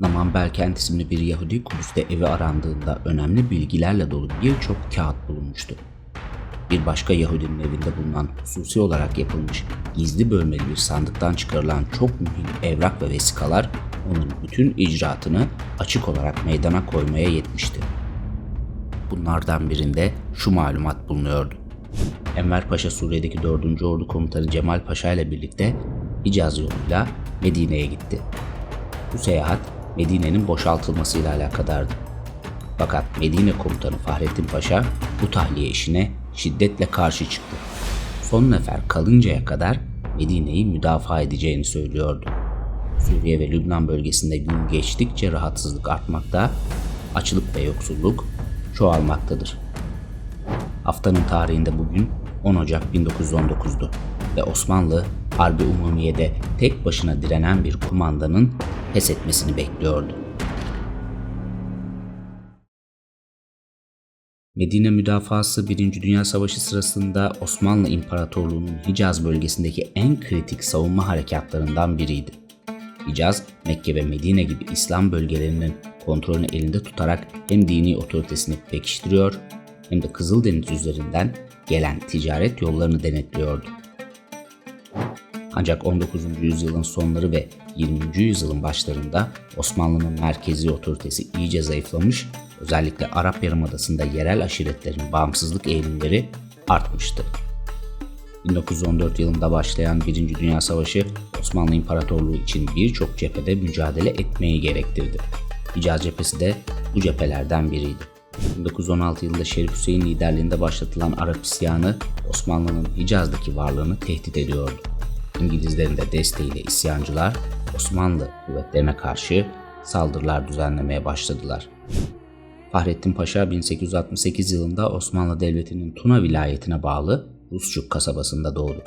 Naman Belkent isimli bir Yahudi Kudüs'te evi arandığında önemli bilgilerle dolu birçok kağıt bulunmuştu. Bir başka Yahudinin evinde bulunan hususi olarak yapılmış gizli bölmeli bir sandıktan çıkarılan çok mühim evrak ve vesikalar onun bütün icraatını açık olarak meydana koymaya yetmişti. Bunlardan birinde şu malumat bulunuyordu. Enver Paşa Suriye'deki 4. Ordu Komutanı Cemal Paşa ile birlikte Hicaz yoluyla Medine'ye gitti. Bu seyahat Medine'nin boşaltılmasıyla alakadardı. Fakat Medine komutanı Fahrettin Paşa bu tahliye işine şiddetle karşı çıktı. Son nefer kalıncaya kadar Medine'yi müdafaa edeceğini söylüyordu. Suriye ve Lübnan bölgesinde gün geçtikçe rahatsızlık artmakta, açlık ve yoksulluk çoğalmaktadır. Haftanın tarihinde bugün 10 Ocak 1919'du ve Osmanlı Harbi Umumiye'de tek başına direnen bir kumandanın pes etmesini bekliyordu. Medine müdafası 1. Dünya Savaşı sırasında Osmanlı İmparatorluğu'nun Hicaz bölgesindeki en kritik savunma harekatlarından biriydi. Hicaz, Mekke ve Medine gibi İslam bölgelerinin kontrolünü elinde tutarak hem dini otoritesini pekiştiriyor hem de Kızıldeniz üzerinden gelen ticaret yollarını denetliyordu. Ancak 19. yüzyılın sonları ve 20. yüzyılın başlarında Osmanlı'nın merkezi otoritesi iyice zayıflamış, özellikle Arap Yarımadası'nda yerel aşiretlerin bağımsızlık eğilimleri artmıştı. 1914 yılında başlayan 1. Dünya Savaşı Osmanlı İmparatorluğu için birçok cephede mücadele etmeyi gerektirdi. Hicaz cephesi de bu cephelerden biriydi. 1916 yılında Şerif Hüseyin liderliğinde başlatılan Arap isyanı Osmanlı'nın Hicaz'daki varlığını tehdit ediyordu. İngilizlerin de desteğiyle isyancılar Osmanlı kuvvetlerine karşı saldırılar düzenlemeye başladılar. Fahrettin Paşa 1868 yılında Osmanlı Devleti'nin Tuna vilayetine bağlı Rusçuk kasabasında doğdu.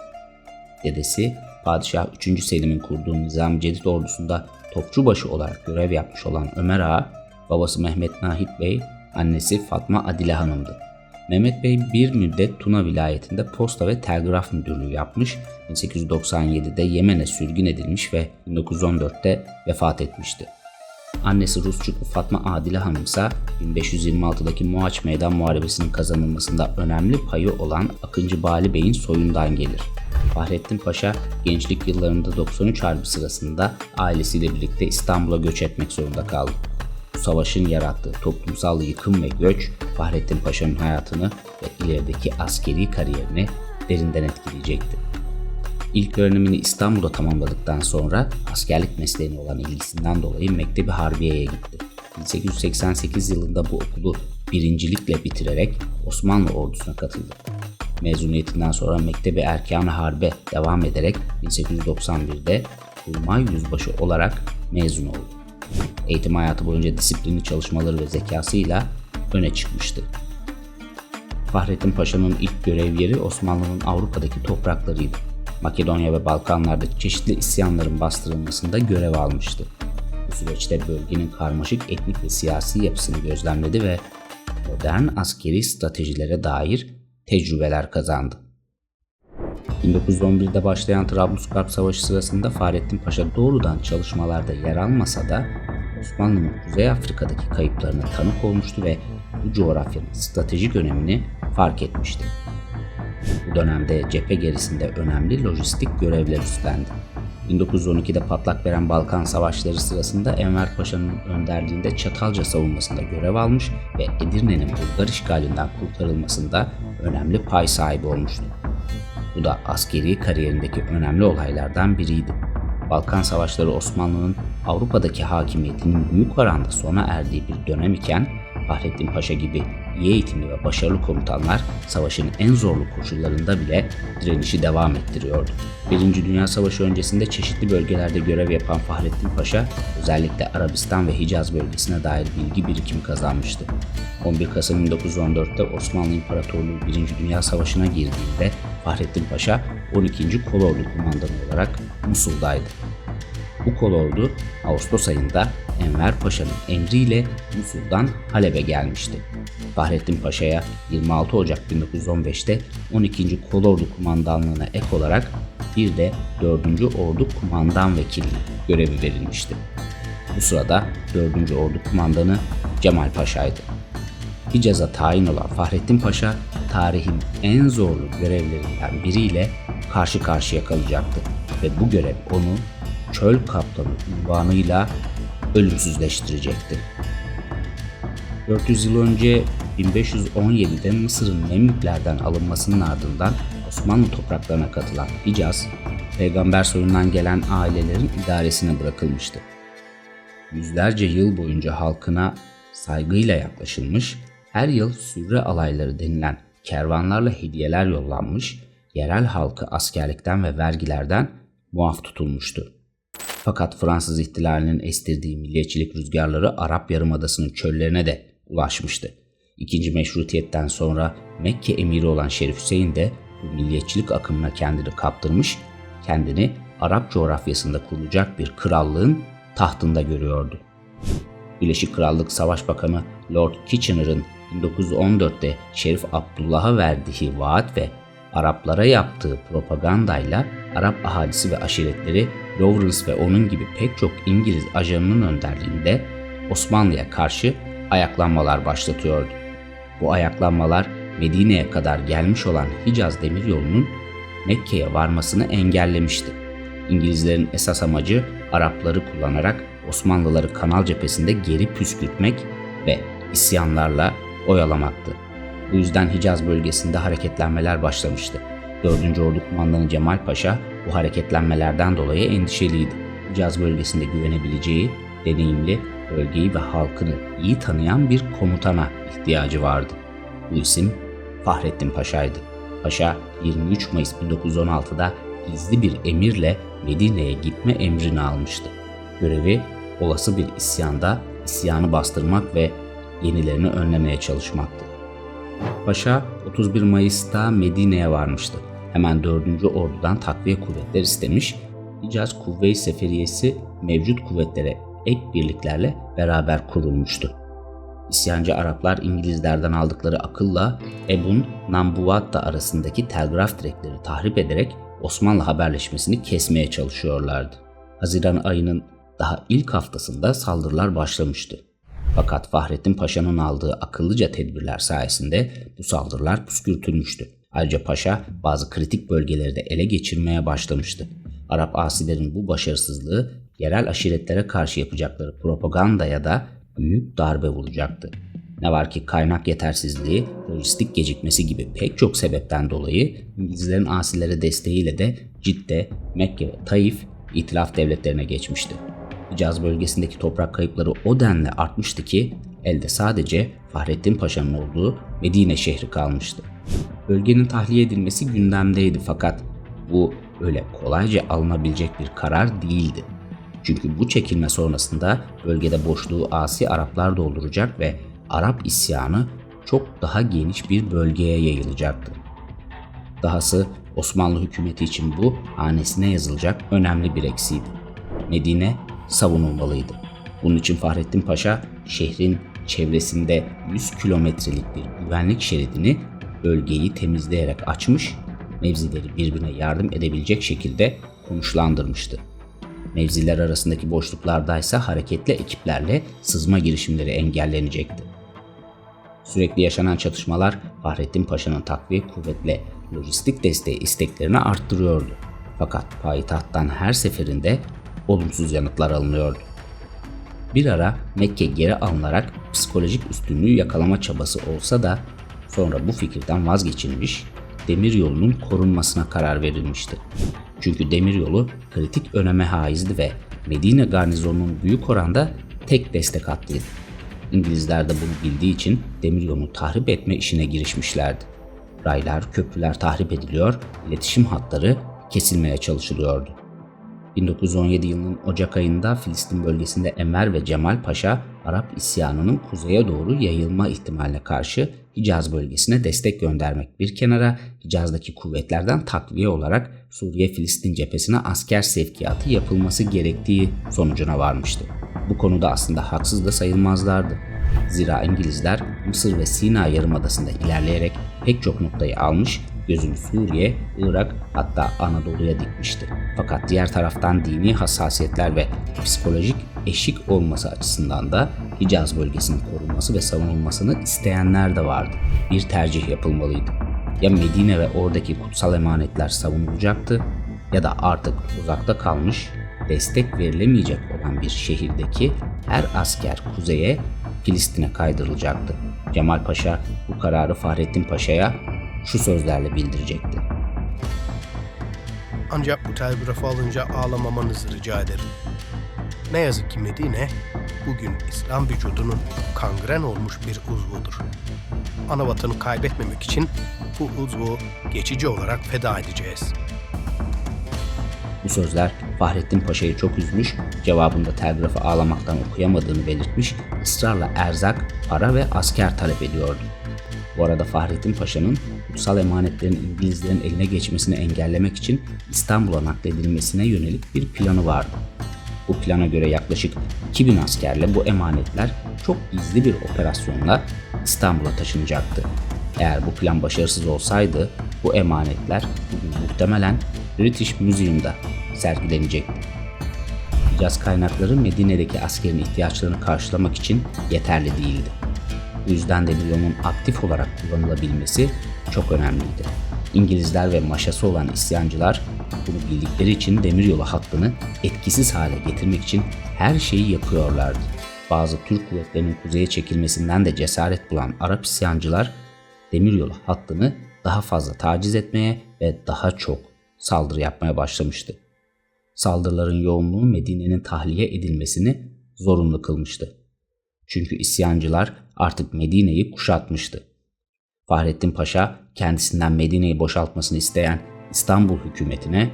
Dedesi Padişah 3. Selim'in kurduğu Nizam Cedid ordusunda topçubaşı olarak görev yapmış olan Ömer Ağa, babası Mehmet Nahit Bey, annesi Fatma Adile Hanım'dı. Mehmet Bey bir müddet Tuna vilayetinde posta ve telgraf müdürlüğü yapmış, 1897'de Yemen'e sürgün edilmiş ve 1914'te vefat etmişti. Annesi Rusçuklu Fatma Adile Hanım ise 1526'daki Muaç Meydan Muharebesi'nin kazanılmasında önemli payı olan Akıncı Bali Bey'in soyundan gelir. Fahrettin Paşa gençlik yıllarında 93 Harbi sırasında ailesiyle birlikte İstanbul'a göç etmek zorunda kaldı. Savaşın yarattığı toplumsal yıkım ve göç Fahrettin Paşa'nın hayatını ve ilerideki askeri kariyerini derinden etkileyecekti. İlk öğrenimini İstanbul'da tamamladıktan sonra askerlik mesleğine olan ilgisinden dolayı Mektebi Harbiye'ye gitti. 1888 yılında bu okulu birincilikle bitirerek Osmanlı ordusuna katıldı. Mezuniyetinden sonra Mektebi Erkan-ı Harbe devam ederek 1891'de Kurmay Yüzbaşı olarak mezun oldu. Eğitim hayatı boyunca disiplinli çalışmaları ve zekasıyla öne çıkmıştı. Fahrettin Paşa'nın ilk görev yeri Osmanlı'nın Avrupa'daki topraklarıydı. Makedonya ve Balkanlarda çeşitli isyanların bastırılmasında görev almıştı. Bu süreçte bölgenin karmaşık etnik ve siyasi yapısını gözlemledi ve modern askeri stratejilere dair tecrübeler kazandı. 1911'de başlayan Trablusgarp Savaşı sırasında Fahrettin Paşa doğrudan çalışmalarda yer almasa da Osmanlı'nın Kuzey Afrika'daki kayıplarına tanık olmuştu ve bu coğrafyanın stratejik önemini fark etmişti. Bu dönemde cephe gerisinde önemli lojistik görevler üstlendi. 1912'de patlak veren Balkan Savaşları sırasında Enver Paşa'nın önderliğinde Çatalca savunmasında görev almış ve Edirne'nin Bulgar işgalinden kurtarılmasında önemli pay sahibi olmuştu. Bu da askeri kariyerindeki önemli olaylardan biriydi. Balkan Savaşları Osmanlı'nın Avrupa'daki hakimiyetinin büyük oranda sona erdiği bir dönem iken Fahrettin Paşa gibi iyi eğitimli ve başarılı komutanlar savaşın en zorlu koşullarında bile direnişi devam ettiriyordu. Birinci Dünya Savaşı öncesinde çeşitli bölgelerde görev yapan Fahrettin Paşa özellikle Arabistan ve Hicaz bölgesine dair bilgi birikimi kazanmıştı. 11 Kasım 1914'te Osmanlı İmparatorluğu 1. Dünya Savaşı'na girdiğinde Fahrettin Paşa 12. Kolordu kumandanı olarak Musul'daydı. Bu kolordu Ağustos ayında Enver Paşa'nın emriyle Musul'dan Halep'e gelmişti. Fahrettin Paşa'ya 26 Ocak 1915'te 12. Kolordu Kumandanlığı'na ek olarak bir de 4. Ordu Kumandan Vekili görevi verilmişti. Bu sırada 4. Ordu Kumandanı Cemal Paşa'ydı. Hicaz'a tayin olan Fahrettin Paşa tarihin en zorlu görevlerinden biriyle karşı karşıya kalacaktı ve bu görev onu çöl kaptanı unvanıyla ölümsüzleştirecekti. 400 yıl önce 1517'de Mısır'ın Memlüklerden alınmasının ardından Osmanlı topraklarına katılan Hicaz, peygamber soyundan gelen ailelerin idaresine bırakılmıştı. Yüzlerce yıl boyunca halkına saygıyla yaklaşılmış, her yıl sürre alayları denilen kervanlarla hediyeler yollanmış, yerel halkı askerlikten ve vergilerden muaf tutulmuştu. Fakat Fransız ihtilalinin estirdiği milliyetçilik rüzgarları Arap Yarımadası'nın çöllerine de ulaşmıştı. İkinci meşrutiyetten sonra Mekke emiri olan Şerif Hüseyin de bu milliyetçilik akımına kendini kaptırmış, kendini Arap coğrafyasında kurulacak bir krallığın tahtında görüyordu. Birleşik Krallık Savaş Bakanı Lord Kitchener'ın 1914'te Şerif Abdullah'a verdiği vaat ve Araplara yaptığı propagandayla Arap ahalisi ve aşiretleri Lawrence ve onun gibi pek çok İngiliz ajanının önderliğinde Osmanlı'ya karşı ayaklanmalar başlatıyordu. Bu ayaklanmalar Medine'ye kadar gelmiş olan Hicaz Demiryolu'nun Mekke'ye varmasını engellemişti. İngilizlerin esas amacı Arapları kullanarak Osmanlıları kanal cephesinde geri püskürtmek ve isyanlarla oyalamaktı. Bu yüzden Hicaz bölgesinde hareketlenmeler başlamıştı. 4. Ordu Kumandanı Cemal Paşa bu hareketlenmelerden dolayı endişeliydi. Hicaz bölgesinde güvenebileceği, deneyimli, bölgeyi ve halkını iyi tanıyan bir komutana ihtiyacı vardı. Bu isim Fahrettin Paşa'ydı. Paşa 23 Mayıs 1916'da gizli bir emirle Medine'ye gitme emrini almıştı. Görevi olası bir isyanda isyanı bastırmak ve yenilerini önlemeye çalışmaktı. Paşa 31 Mayıs'ta Medine'ye varmıştı. Hemen 4. Ordu'dan takviye kuvvetler istemiş. Hicaz Kuvve-i Seferiyesi mevcut kuvvetlere ek birliklerle beraber kurulmuştu. İsyancı Araplar İngilizlerden aldıkları akılla Ebun Nambuvatta arasındaki telgraf direkleri tahrip ederek Osmanlı haberleşmesini kesmeye çalışıyorlardı. Haziran ayının daha ilk haftasında saldırılar başlamıştı. Fakat Fahrettin Paşa'nın aldığı akıllıca tedbirler sayesinde bu saldırılar püskürtülmüştü. Ayrıca Paşa bazı kritik bölgeleri de ele geçirmeye başlamıştı. Arap asilerin bu başarısızlığı yerel aşiretlere karşı yapacakları propagandaya da büyük darbe vuracaktı. Ne var ki kaynak yetersizliği, lojistik gecikmesi gibi pek çok sebepten dolayı İngilizlerin asilere desteğiyle de Cidde, Mekke ve Taif itilaf devletlerine geçmişti. Hicaz bölgesindeki toprak kayıpları o denli artmıştı ki elde sadece Fahrettin Paşa'nın olduğu Medine şehri kalmıştı. Bölgenin tahliye edilmesi gündemdeydi fakat bu öyle kolayca alınabilecek bir karar değildi. Çünkü bu çekilme sonrasında bölgede boşluğu asi Araplar dolduracak ve Arap isyanı çok daha geniş bir bölgeye yayılacaktı. Dahası Osmanlı hükümeti için bu hanesine yazılacak önemli bir eksiydi. Medine savunulmalıydı. Bunun için Fahrettin Paşa şehrin çevresinde 100 kilometrelik bir güvenlik şeridini bölgeyi temizleyerek açmış, mevzileri birbirine yardım edebilecek şekilde konuşlandırmıştı. Mevziler arasındaki boşluklarda ise hareketli ekiplerle sızma girişimleri engellenecekti. Sürekli yaşanan çatışmalar Fahrettin Paşa'nın takviye kuvvetle lojistik desteği isteklerini arttırıyordu. Fakat payitahttan her seferinde olumsuz yanıtlar alınıyordu. Bir ara Mekke geri alınarak psikolojik üstünlüğü yakalama çabası olsa da sonra bu fikirden vazgeçilmiş, demir yolunun korunmasına karar verilmişti. Çünkü demiryolu kritik öneme haizdi ve Medine garnizonunun büyük oranda tek destek hattıydı. İngilizler de bunu bildiği için demiryolunu tahrip etme işine girişmişlerdi. Raylar, köprüler tahrip ediliyor, iletişim hatları kesilmeye çalışılıyordu. 1917 yılının Ocak ayında Filistin bölgesinde Enver ve Cemal Paşa Arap isyanının kuzeye doğru yayılma ihtimaline karşı Hicaz bölgesine destek göndermek bir kenara Hicaz'daki kuvvetlerden takviye olarak Suriye-Filistin cephesine asker sevkiyatı yapılması gerektiği sonucuna varmıştı. Bu konuda aslında haksız da sayılmazlardı. Zira İngilizler Mısır ve Sina Yarımadası'nda ilerleyerek pek çok noktayı almış gözünü Suriye, Irak hatta Anadolu'ya dikmişti. Fakat diğer taraftan dini hassasiyetler ve psikolojik eşik olması açısından da Hicaz bölgesinin korunması ve savunulmasını isteyenler de vardı. Bir tercih yapılmalıydı. Ya Medine ve oradaki kutsal emanetler savunulacaktı ya da artık uzakta kalmış, destek verilemeyecek olan bir şehirdeki her asker kuzeye Filistin'e kaydırılacaktı. Cemal Paşa bu kararı Fahrettin Paşa'ya şu sözlerle bildirecekti. Ancak bu telgrafı alınca ağlamamanızı rica ederim. Ne yazık ki Medine, bugün İslam vücudunun kangren olmuş bir uzvudur. Ana vatanı kaybetmemek için bu uzvu geçici olarak feda edeceğiz. Bu sözler Fahrettin Paşa'yı çok üzmüş, cevabında telgrafı ağlamaktan okuyamadığını belirtmiş, ısrarla erzak, para ve asker talep ediyordu. Bu arada Fahrettin Paşa'nın kutsal emanetlerin İngilizlerin eline geçmesini engellemek için İstanbul'a nakledilmesine yönelik bir planı vardı. Bu plana göre yaklaşık 2000 askerle bu emanetler çok gizli bir operasyonla İstanbul'a taşınacaktı. Eğer bu plan başarısız olsaydı bu emanetler bugün muhtemelen British Museum'da sergilenecekti. Hicaz kaynakları Medine'deki askerin ihtiyaçlarını karşılamak için yeterli değildi. Yüzden de Demiryolu'nun aktif olarak kullanılabilmesi çok önemliydi. İngilizler ve maşası olan isyancılar bunu bildikleri için demiryolu hattını etkisiz hale getirmek için her şeyi yapıyorlardı. Bazı Türk kuvvetlerinin kuzeye çekilmesinden de cesaret bulan Arap isyancılar demiryolu hattını daha fazla taciz etmeye ve daha çok saldırı yapmaya başlamıştı. Saldırıların yoğunluğu Medine'nin tahliye edilmesini zorunlu kılmıştı. Çünkü isyancılar artık Medine'yi kuşatmıştı. Fahrettin Paşa kendisinden Medine'yi boşaltmasını isteyen İstanbul hükümetine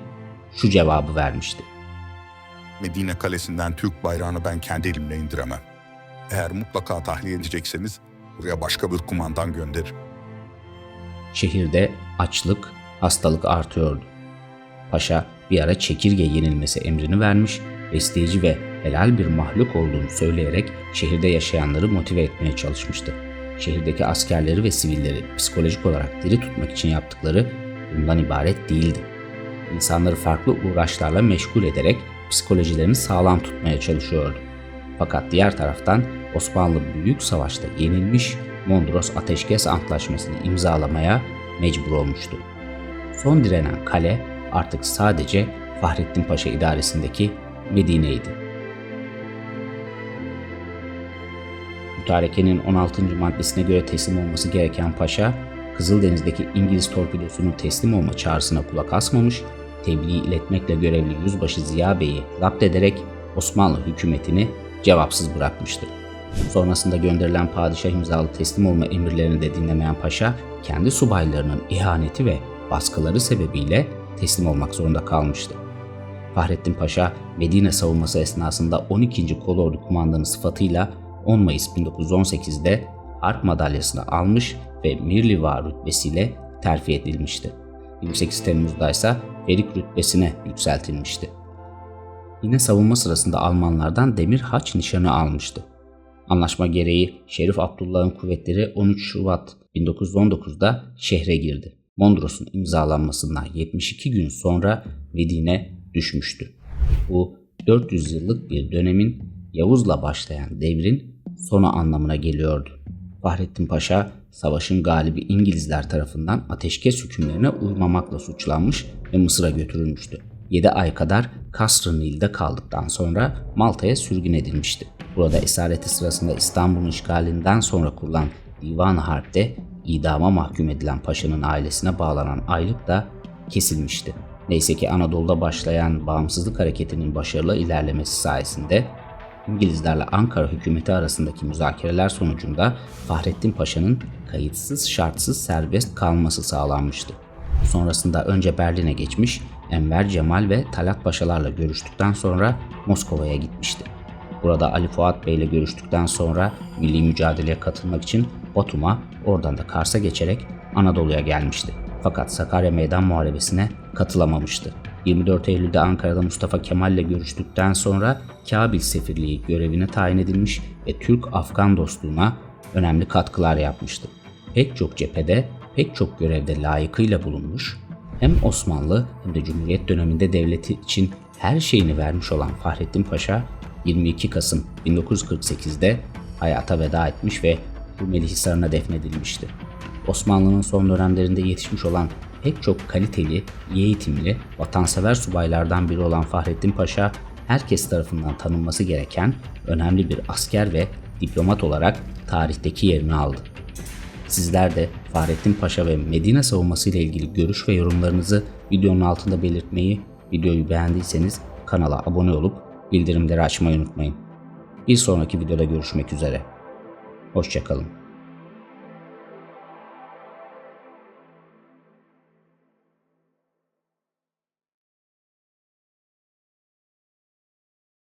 şu cevabı vermişti. Medine Kalesi'nden Türk bayrağını ben kendi elimle indiremem. Eğer mutlaka tahliye edecekseniz buraya başka bir kumandan gönderirim. Şehirde açlık, hastalık artıyordu. Paşa bir ara çekirge yenilmesi emrini vermiş, besleyici ve helal bir mahluk olduğunu söyleyerek şehirde yaşayanları motive etmeye çalışmıştı. Şehirdeki askerleri ve sivilleri psikolojik olarak diri tutmak için yaptıkları bundan ibaret değildi. İnsanları farklı uğraşlarla meşgul ederek psikolojilerini sağlam tutmaya çalışıyordu. Fakat diğer taraftan Osmanlı Büyük Savaş'ta yenilmiş Mondros Ateşkes Antlaşması'nı imzalamaya mecbur olmuştu. Son direnen kale artık sadece Fahrettin Paşa idaresindeki Medine'ydi. Mütarekenin 16. maddesine göre teslim olması gereken paşa, Kızıldeniz'deki İngiliz torpidosunun teslim olma çağrısına kulak asmamış, tebliğ iletmekle görevli Yüzbaşı Ziya Bey'i zapt ederek Osmanlı hükümetini cevapsız bırakmıştı. Sonrasında gönderilen padişah imzalı teslim olma emirlerini de dinlemeyen paşa, kendi subaylarının ihaneti ve baskıları sebebiyle teslim olmak zorunda kalmıştı. Fahrettin Paşa, Medine savunması esnasında 12. Kolordu Kumandanı sıfatıyla 10 Mayıs 1918'de Harp madalyasını almış ve Mirliva rütbesiyle terfi edilmişti. 28 Temmuz'da ise Ferik rütbesine yükseltilmişti. Yine savunma sırasında Almanlardan demir haç nişanı almıştı. Anlaşma gereği Şerif Abdullah'ın kuvvetleri 13 Şubat 1919'da şehre girdi. Mondros'un imzalanmasından 72 gün sonra Medine düşmüştü. Bu 400 yıllık bir dönemin Yavuz'la başlayan devrin sonu anlamına geliyordu. Fahrettin Paşa, savaşın galibi İngilizler tarafından ateşkes hükümlerine uymamakla suçlanmış ve Mısır'a götürülmüştü. 7 ay kadar Kasr-ı Nil'de kaldıktan sonra Malta'ya sürgün edilmişti. Burada esareti sırasında İstanbul'un işgalinden sonra kurulan Divan-ı Harp'te idama mahkum edilen paşanın ailesine bağlanan aylık da kesilmişti. Neyse ki Anadolu'da başlayan bağımsızlık hareketinin başarılı ilerlemesi sayesinde İngilizlerle Ankara hükümeti arasındaki müzakereler sonucunda Fahrettin Paşa'nın kayıtsız şartsız serbest kalması sağlanmıştı. Sonrasında önce Berlin'e geçmiş, Enver Cemal ve Talat Paşalarla görüştükten sonra Moskova'ya gitmişti. Burada Ali Fuat Bey ile görüştükten sonra milli mücadeleye katılmak için Batum'a, oradan da Kars'a geçerek Anadolu'ya gelmişti. Fakat Sakarya Meydan Muharebesi'ne katılamamıştı. 24 Eylül'de Ankara'da Mustafa Kemal ile görüştükten sonra Kabil Sefirliği görevine tayin edilmiş ve Türk-Afgan dostluğuna önemli katkılar yapmıştı. Pek çok cephede, pek çok görevde layıkıyla bulunmuş, hem Osmanlı hem de Cumhuriyet döneminde devleti için her şeyini vermiş olan Fahrettin Paşa, 22 Kasım 1948'de hayata veda etmiş ve Rumeli Hisarı'na defnedilmişti. Osmanlı'nın son dönemlerinde yetişmiş olan pek çok kaliteli, iyi eğitimli, vatansever subaylardan biri olan Fahrettin Paşa, herkes tarafından tanınması gereken önemli bir asker ve diplomat olarak tarihteki yerini aldı. Sizler de Fahrettin Paşa ve Medine savunması ile ilgili görüş ve yorumlarınızı videonun altında belirtmeyi, videoyu beğendiyseniz kanala abone olup bildirimleri açmayı unutmayın. Bir sonraki videoda görüşmek üzere. Hoşçakalın.